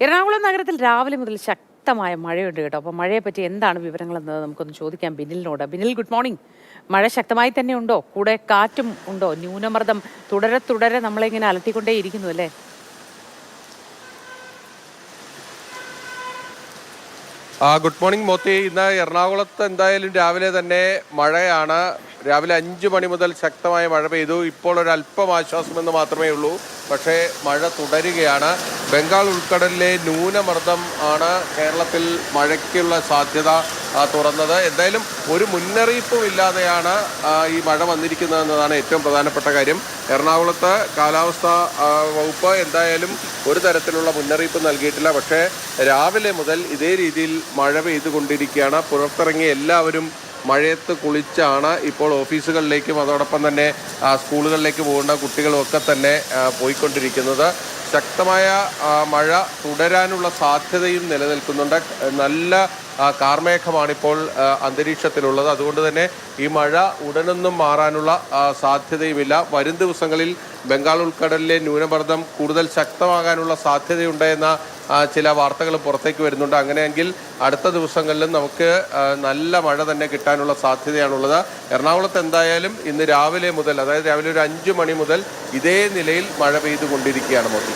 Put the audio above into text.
എറണാകുളം നഗരത്തിൽ രാവിലെ മുതൽ ശക്തമായ മഴയുണ്ട് കേട്ടോ. അപ്പോൾ മഴയെ പറ്റി എന്താണ് വിവരങ്ങൾ എന്നത് നമുക്കൊന്ന് ചോദിക്കാം ബിനിലിനോട്. Binil good morning. മഴ ശക്തമായി തന്നെ ഉണ്ടോ? കൂടെ കാറ്റും ഉണ്ടോ? ന്യൂനമർദ്ദം തുടരെ തുടരെ നമ്മളിങ്ങനെ അലത്തിക്കൊണ്ടേയിരിക്കുന്നു അല്ലേ? Good morning Mothi. ഇന്ന് എറണാകുളത്ത് എന്തായാലും രാവിലെ തന്നെ മഴയാണ്. രാവിലെ അഞ്ച് മണി മുതൽ ശക്തമായ മഴ പെയ്തു. ഇപ്പോൾ ഒരു അല്പം ആശ്വാസമെന്ന് മാത്രമേ ഉള്ളൂ. പക്ഷേ മഴ തുടരുകയാണ്. ബംഗാൾ ഉൾക്കടലിലെ ന്യൂനമർദ്ദം ആണ് കേരളത്തിൽ മഴയ്ക്കുള്ള സാധ്യത. ആ, തുറന്നത്. എന്തായാലും ഒരു മുന്നറിയിപ്പും ഇല്ലാതെയാണ് ഈ മഴ വന്നിരിക്കുന്നത് എന്നതാണ് ഏറ്റവും പ്രധാനപ്പെട്ട കാര്യം. എറണാകുളത്ത് കാലാവസ്ഥ വകുപ്പ് എന്തായാലും ഒരു തരത്തിലുള്ള മുന്നറിയിപ്പ് നൽകിയിട്ടില്ല. പക്ഷേ രാവിലെ മുതൽ ഇതേ രീതിയിൽ മഴ പെയ്തുകൊണ്ടിരിക്കുകയാണ്. പുറത്തിറങ്ങിയ എല്ലാവരും മഴയത്ത് കുളിച്ചാണ് ഇപ്പോൾ ഓഫീസുകളിലേക്കും അതോടൊപ്പം തന്നെ സ്കൂളുകളിലേക്ക് പോകുന്ന കുട്ടികളും ഒക്കെ തന്നെ പോയിക്കൊണ്ടിരിക്കുന്നത്. ശക്തമായ മഴ തുടരാനുള്ള സാധ്യതയും നിലനിൽക്കുന്നുണ്ട്. നല്ല കാർമേഘമാണിപ്പോൾ അന്തരീക്ഷത്തിലുള്ളത്. അതുകൊണ്ട് തന്നെ ഈ മഴ ഉടനൊന്നും മാറാനുള്ള സാധ്യതയുമില്ല. വരും ദിവസങ്ങളിൽ ബംഗാൾ ഉൾക്കടലിലെ ന്യൂനമർദ്ദം കൂടുതൽ ശക്തമാകാനുള്ള സാധ്യതയുണ്ട് എന്ന ചില വാർത്തകൾ പുറത്തേക്ക് വരുന്നുണ്ട്. അങ്ങനെയെങ്കിൽ അടുത്ത ദിവസങ്ങളിലും നമുക്ക് നല്ല മഴ തന്നെ കിട്ടാനുള്ള സാധ്യതയാണുള്ളത്. എറണാകുളത്ത് എന്തായാലും ഇന്ന് രാവിലെ മുതൽ അതായത് രാവിലെ ഒരു അഞ്ച് മണി മുതൽ ഇതേ നിലയിൽ മഴ പെയ്തുകൊണ്ടിരിക്കുകയാണ് മോദി.